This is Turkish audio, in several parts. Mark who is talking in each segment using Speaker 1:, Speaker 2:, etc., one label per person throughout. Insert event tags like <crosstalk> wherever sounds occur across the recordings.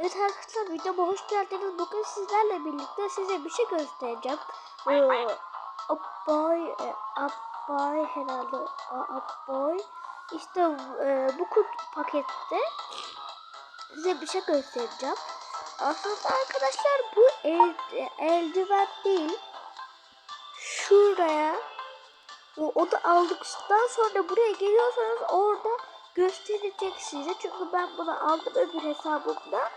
Speaker 1: Evet arkadaşlar videoma hoş geldiniz. Bugün sizlerle birlikte size bir şey göstereceğim. Ee, Abbay, e, Abbay herhalde A- Abbay. İşte e, bu kut pakette size bir şey göstereceğim. Aslında arkadaşlar bu el, eldiven değil. Şuraya o, o da aldıktan sonra buraya geliyorsanız orada gösterecek size. Çünkü ben bunu aldım öbür hesabımda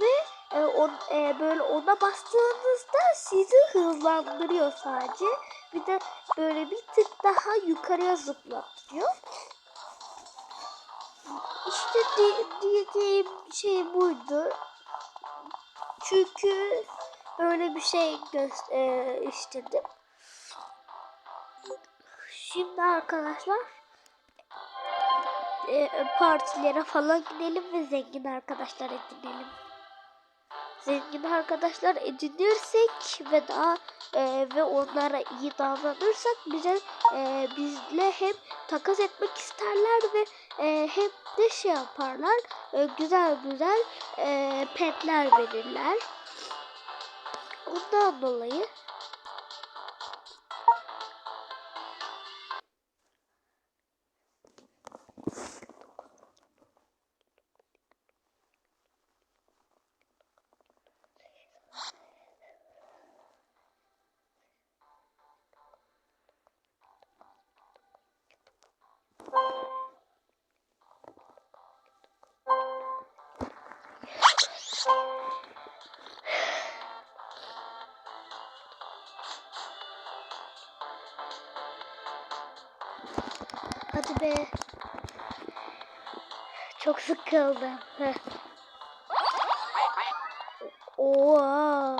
Speaker 1: ve e, on, e, böyle ona bastığınızda sizi hızlandırıyor sadece. Bir de böyle bir tık daha yukarıya zıplatıyor. İşte di- diyeceğim şey buydu. Çünkü böyle bir şey e, istedim. Şimdi arkadaşlar e, partilere falan gidelim ve zengin arkadaşlar edinelim. Zengin arkadaşlar edinirsek ve daha e, ve onlara iyi davranırsak bize e, bizle hem takas etmek isterler ve e, hem de şey yaparlar e, güzel güzel e, petler verirler. Ondan dolayı Hadi be. Çok sıkıldım. Heh. Oha.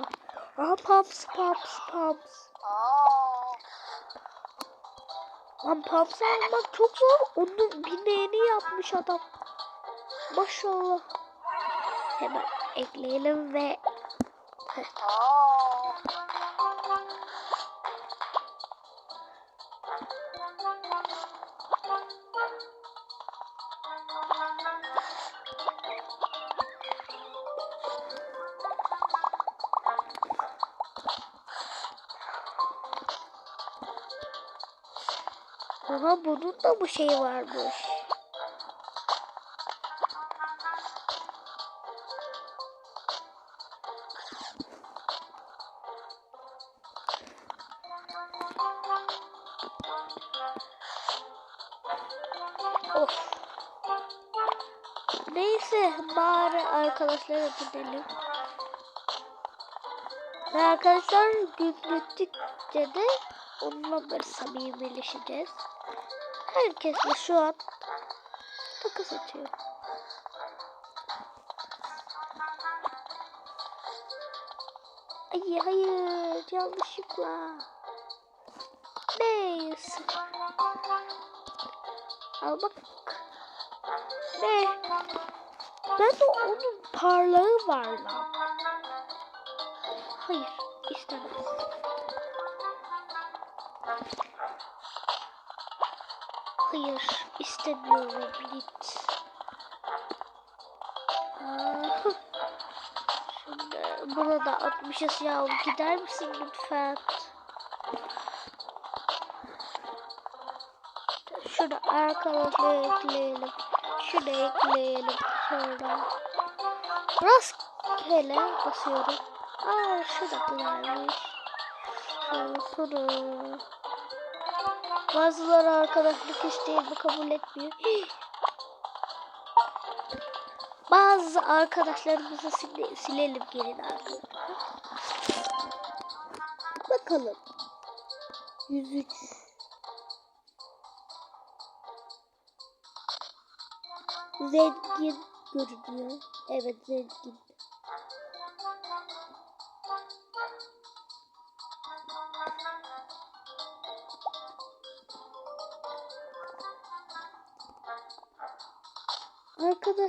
Speaker 1: Aha Pops Pops Pops. Lan Pops almak çok zor. Onun bineğini yapmış adam. Maşallah. Hemen ekleyelim ve Heh. Aha bunun da bu şey varmış. Of. Neyse bari arkadaşlara gidelim. Ve arkadaşlar gün bittikçe de onunla böyle samimileşeceğiz. Herkesle şu an takas atıyor. Ay hayır yanlışlıkla. Neyse. Al bak. Ne? Ben de onun parlağı var lan. Hayır Hayır istemiyorum git. Şimdi buna da atmışız ya gider misin lütfen? Şunu arkadaşlar ekleyelim. Şunu ekleyelim sonra. Rastgele basıyorum. Aa şu da güzelmiş. Sonra. Bazıları arkadaşlık isteğimi kabul etmiyor. Bazı arkadaşlarımızı sile, silelim gelin arkadaşlar. Bakalım. 103 Zengin görünüyor. Evet zengin.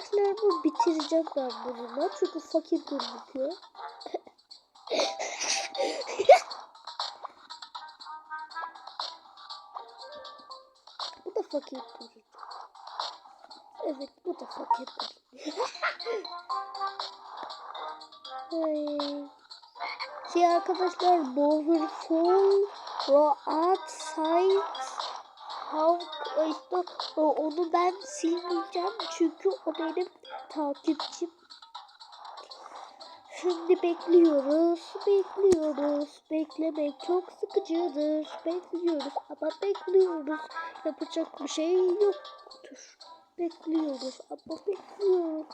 Speaker 1: Arkadaşlar bu bitirecek ben bununla. Çünkü fakir gözüküyor. bu da fakir gözüküyor. Evet bu da fakir gözüküyor. şey arkadaşlar Bowerful Roadside How Havk işte o- onu ben silmeyeceğim çünkü o benim takipçim. Şimdi bekliyoruz, bekliyoruz. Beklemek çok sıkıcıdır. Bekliyoruz ama bekliyoruz. Yapacak bir şey yoktur. Bekliyoruz ama bekliyoruz.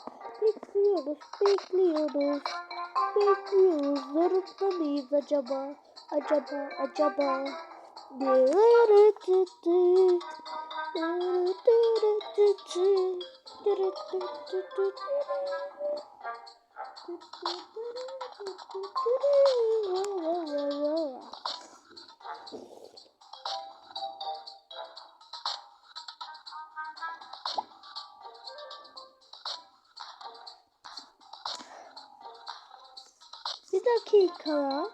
Speaker 1: Bekliyoruz, bekliyoruz. Bekliyoruz. Zorunda mıyız acaba? Acaba, acaba. Bir dakika.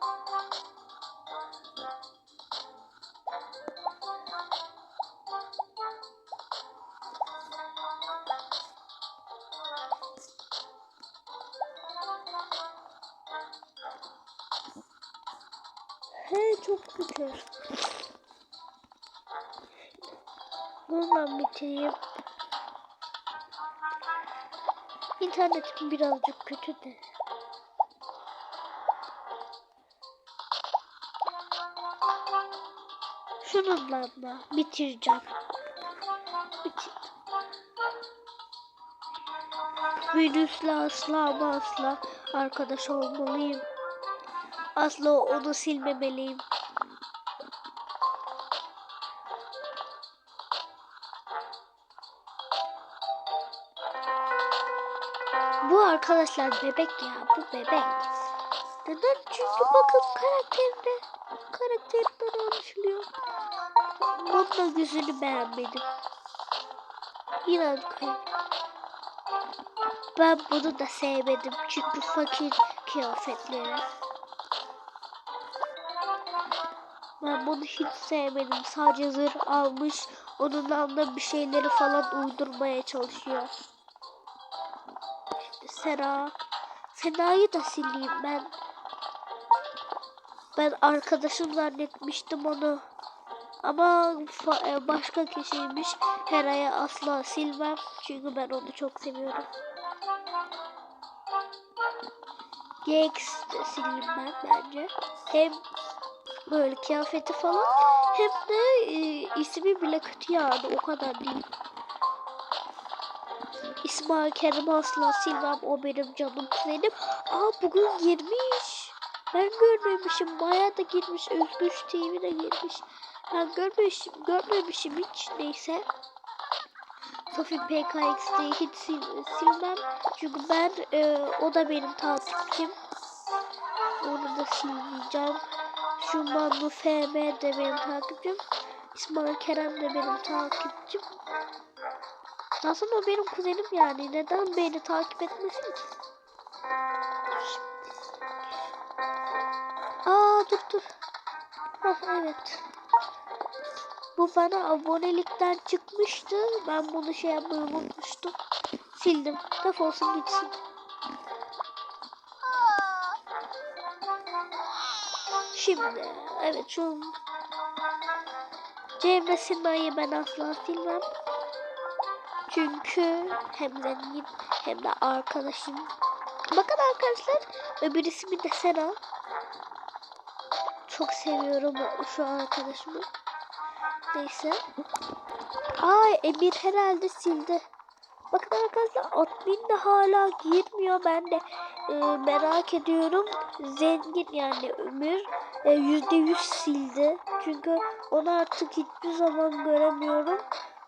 Speaker 1: Çok şükür. Bundan bitireyim. İnternetim birazcık kötü de. Şununla da bitireceğim. Bitir. Venüs'le asla ama asla arkadaş olmalıyım. Asla onu silmemeliyim. Arkadaşlar bebek ya bu bebek. Neden? Çünkü bakın karakterinde karakterinden anlaşılıyor. Da yüzünü beğenmedim. İnan koyayım. Ben bunu da sevmedim çünkü fakir kıyafetleri. Ben bunu hiç sevmedim. Sadece zırh almış. Onun da bir şeyleri falan uydurmaya çalışıyor. Sera. Sena'yı da sileyim ben. Ben arkadaşım zannetmiştim onu. Ama e, başka kişiymiş. Hera'yı asla silmem. Çünkü ben onu çok seviyorum. Gex de sileyim ben bence. Hem böyle kıyafeti falan hem de e, ismi bile kötü yani o kadar değil. İsmail Kerem asla silmem o benim canım kuzenim. Aa bugün girmiş. Ben görmemişim. Bayağı da girmiş. Özgüç TV de girmiş. Ben görmemişim, görmemişim hiç neyse. Sofi PKX'deyi hiç sil, silmem. Çünkü ben e, o da benim takipçim. Onu da silmeyeceğim. Şu Manu FM de benim takipçim. İsmail Kerem de benim takipçim. Aslında o benim kuzenim yani. Neden beni takip etmesin ki? Aa dur dur. Hah evet. Bu bana abonelikten çıkmıştı. Ben bunu şey yapmayı unutmuştum. Sildim. Defolsun gitsin. Şimdi evet şu Cem ve Sina'yı ben asla silmem. Çünkü hem zengin hem de arkadaşım. Bakın arkadaşlar öbür ismi de Sena. Çok seviyorum şu arkadaşımı. Neyse. Ay Emir herhalde sildi. Bakın arkadaşlar admin de hala girmiyor. Ben de e, merak ediyorum. Zengin yani Ömür e, yüzde yüz sildi. Çünkü onu artık hiçbir zaman göremiyorum.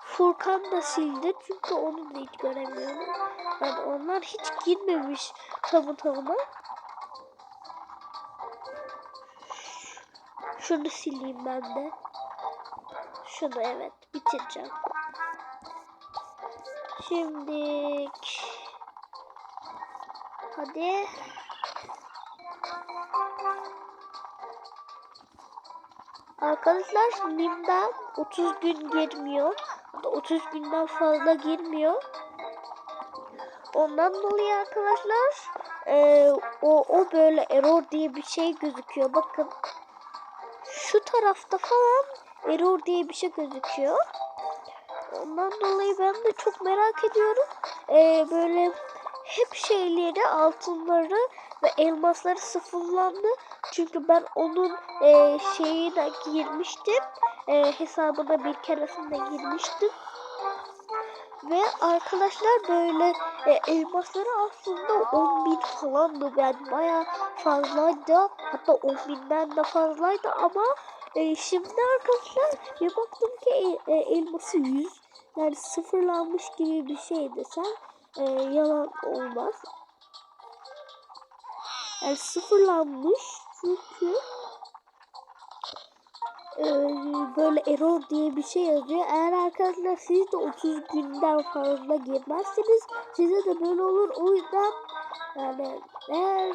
Speaker 1: Furkan da sildi çünkü onu da hiç göremiyorum. Yani onlar hiç girmemiş tamı tamına. Şunu sileyim ben de. Şunu evet bitireceğim. Şimdi hadi Arkadaşlar Nim'den 30 gün girmiyor. 30 günden fazla girmiyor. Ondan dolayı arkadaşlar e, o, o böyle error diye bir şey gözüküyor. Bakın şu tarafta falan error diye bir şey gözüküyor. Ondan dolayı ben de çok merak ediyorum. Ee, böyle hep şeyleri, altınları ve elmasları sıfırlandı. Çünkü ben onun e, şeyine girmiştim. E, hesabına bir keresinde girmiştim. Ve arkadaşlar böyle e, elmasları aslında 10 bin falandı. Yani baya fazlaydı. Hatta 10 binden de fazlaydı ama e, şimdi arkadaşlar bir baktım ki e, e, elması 100. Yani sıfırlanmış gibi bir şey desem e, yalan olmaz. Yani sıfırlanmış çünkü e, böyle error diye bir şey yazıyor. Eğer arkadaşlar siz de 30 günden fazla girmezseniz size de böyle olur. O yüzden yani eğer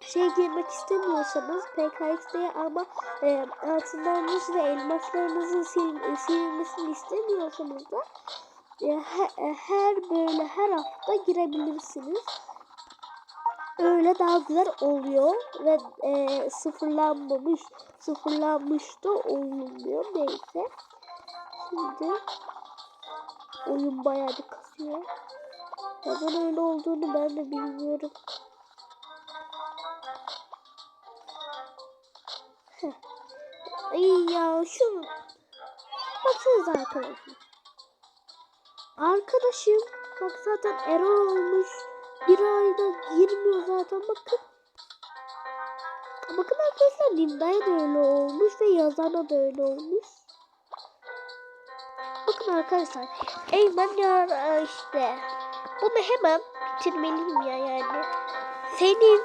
Speaker 1: şey girmek istemiyorsanız PKX'de ama e, altınlarınız ve elmaslarınızın sil, silinmesini istemiyorsanız da e, he, e, her böyle her hafta girebilirsiniz. Öyle daha güzel oluyor ve e, sıfırlanmamış sıfırlanmış da olmuyor neyse. Şimdi oyun bayağı bir kasıyor. Neden öyle olduğunu ben de bilmiyorum. Heh. Ay ya şu baksanıza arkadaşım. Arkadaşım bak zaten error olmuş. Bir ayda girmiyor zaten bakın. Bakın arkadaşlar Linda'ya da öyle olmuş ve yazana da öyle olmuş. Bakın arkadaşlar. Eymen ya işte. Bunu hemen bitirmeliyim ya yani. Senin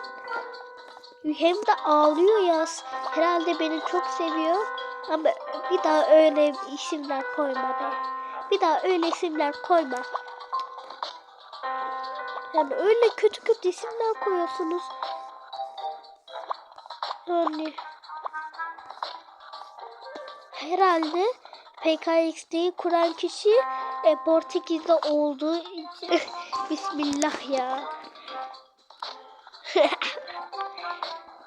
Speaker 1: hem de ağlıyor yaz. Herhalde beni çok seviyor. Ama bir daha öyle isimler koyma be. Bir daha öyle isimler koyma. Yani öyle kötü kötü isimler koyuyorsunuz. Yani herhalde PKX'deyi kuran kişi e, Portekiz'de olduğu <laughs> Bismillah ya. <laughs>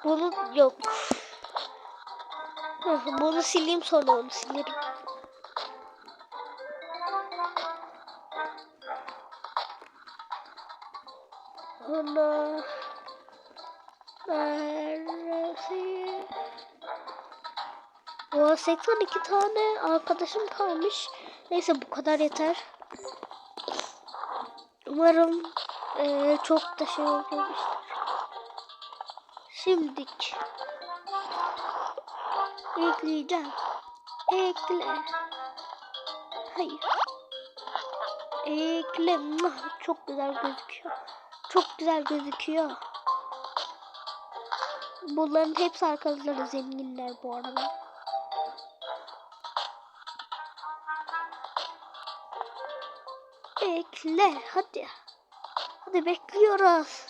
Speaker 1: Bunu yok. Bunu sileyim sonra onu silerim. Ana. Neresi? O 82 tane arkadaşım kalmış. Neyse bu kadar yeter. Umarım eee, çok da şey olmamıştır. Şimdik. Ekleyeceğim. Ekle. Hayır. Ekle. Çok güzel gözüküyor. Çok güzel gözüküyor. Bunların hepsi arkadaşlar zenginler bu arada. Ekle hadi. Hadi bekliyoruz.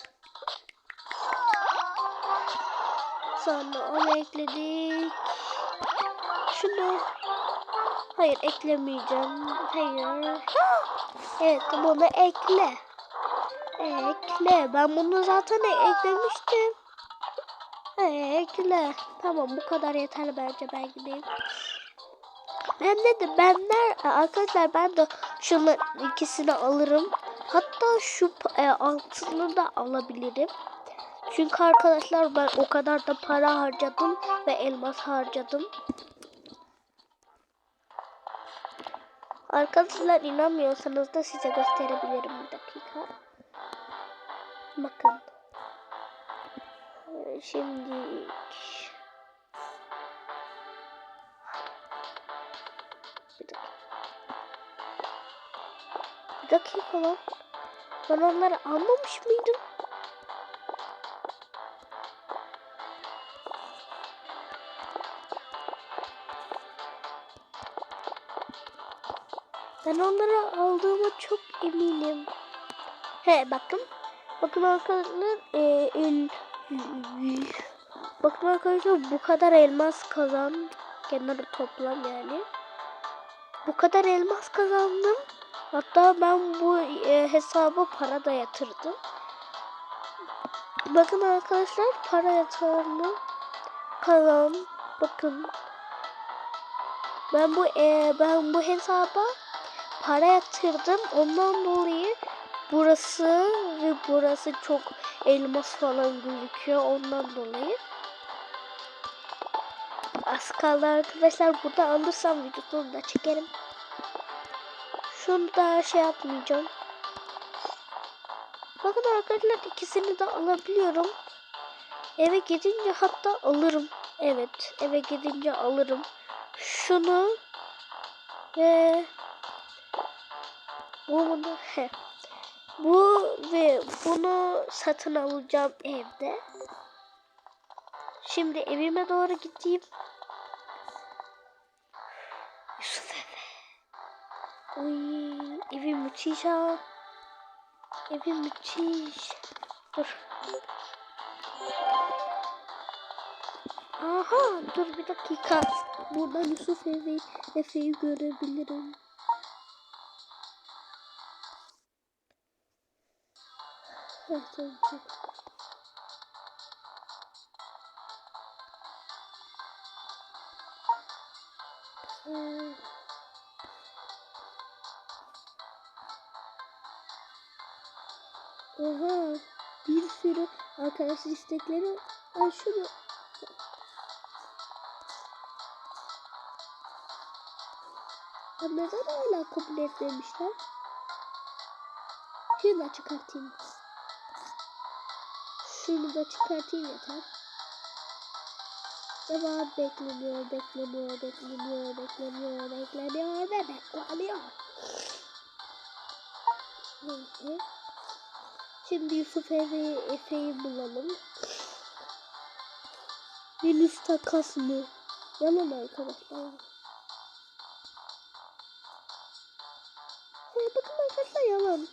Speaker 1: Sonra onu ekledik. Şunu. Hayır eklemeyeceğim. Hayır. Evet bunu ekle. Ekle. Ben bunu zaten eklemiştim. Ekle. Tamam bu kadar yeter bence ben gideyim. Ben de benler arkadaşlar ben de şunlar ikisini alırım. Hatta şu e, altını da alabilirim. Çünkü arkadaşlar ben o kadar da para harcadım ve elmas harcadım. Arkadaşlar inanmıyorsanız da size gösterebilirim bir dakika. Bakın. Ee, Şimdi bir dakika. Bir dakika lan. Ben onları almamış mıydım? Ben onları aldığıma çok eminim. He bakın. Bakın arkadaşlar. E, el, bakın arkadaşlar bu kadar elmas kazan. Kenarı toplam yani. Bu kadar elmas kazandım. Hatta ben bu e, hesaba para da yatırdım. Bakın arkadaşlar para yatağını param bakın ben bu e, ben bu hesaba para yatırdım ondan dolayı burası ve burası çok elmas falan gözüküyor ondan dolayı. Az kaldı arkadaşlar. Burada alırsam videosunu da çekerim. Şunu da şey yapmayacağım. Bakın arkadaşlar ikisini de alabiliyorum. Eve gidince hatta alırım. Evet eve gidince alırım. Şunu ve bunu he. Bu ve bunu satın alacağım evde. Şimdi evime doğru gideyim. Yusuf eve. Uy, evim müthiş ha. Evim müthiş. Dur. Aha dur bir dakika. Buradan Yusuf evi, Efe'yi görebilirim. Heh, tamam. Ee, Oha bir sürü arkadaş istekleri Ay şunu Ya neden hala kabul etmemişler? Şunu da çıkartayım. Şunu da çıkartayım yeter. Devam bekleniyor, bekleniyor, bekleniyor, bekleniyor, bekleniyor ve bekleniyor. Neyse. Şimdi Yusuf Efe, Efe'yi bulalım. Venüs takas mı? Yalan arkadaşlar. Hey, bakın arkadaşlar yalan.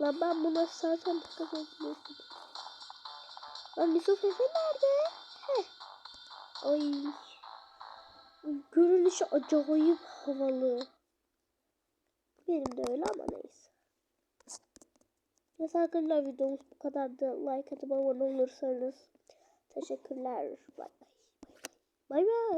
Speaker 1: Lan ben buna zaten takas etmiyorsun. Lan Yusuf Efe nerede? Heh. Ay, Görünüşü acayip havalı. Benim de öyle ama neyse. Neyse arkadaşlar videomuz bu kadardı. Like atıp abone olursanız teşekkürler. Bay bay. Bay bay.